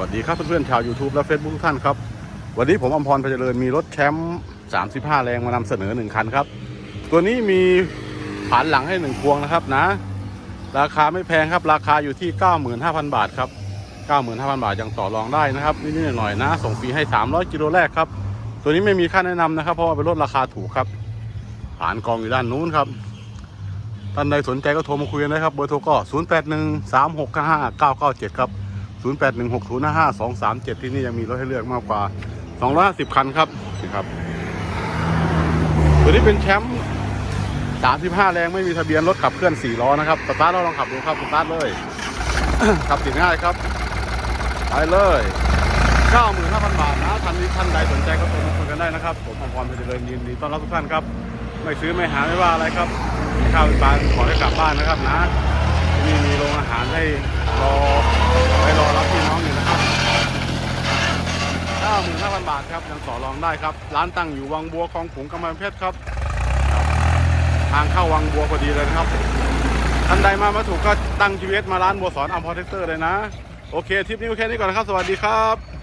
วัสดีครับเพื่อนๆชาว YouTube และ Facebook ทุกท่านครับ วันนี้ผมอมพรพเจริญมีรถแชมป์35 แรงมานำเสนอ 1 คันครับ ตัวนี้มีผานหลังให้ 1 พวงนะครับนะ ราคาไม่แพงครับ ราคาอยู่ที่ 95,000 บาทครับ 95,000 บาทยังต่อรองได้นะครับนิดๆหน่อยๆนะ ส่งฟรีให้ 300กิโลแรกครับ ตัวนี้ไม่มีค่าแนะนำนะครับ เพราะว่าเป็นรถราคาถูกครับผานกองอยู่ด้านนู้นครับท่านใดสนใจก็โทรมาคุยกันนะครับ เบอร์โทรก็ 081 3655 997 ครับ 0816055237 ที่นี่ยังมีรถให้เลือกมากกว่า 250 คันครับนี่ครับ ตัวนี้เป็นแชมป์35 แรงไม่มีทะเบียนรถขับเคลื่อน 4 ล้อนะครับ สตาร์ทเราลองขับดูครับ สตาร์ทเลย ขับติดง่ายครับ ไปเลย 95,000 บาทนะท่านนี้ท่านใดสนใจก็โทรมาคุยกันได้นะครับ ผมพรเพชรเจริญยินดีต้อนรับทุกท่านครับ ไม่ซื้อไม่หาไม่ว่าอะไรครับข้าวปลาขอให้กลับบ้านนะครับนะที่นี่มีโรงอาหารให้รอไว้รอรับพี่น้องอยู่นะครับ 5,000 บาทครับยังต่อรองได้ครับ ร้านตั้งอยู่วังบัวคลองขุงกำแพงเพชรครับ ทางเข้าวังบัวพอดีเลยนะครับท่านใดมามาถูกก็ตั้ง GPS มาร้านบัวสอนอัมพอเทคเตอร์เลยนะ โอเคทริปนี้โอเคนี้ก่อนนะครับ สวัสดีครับ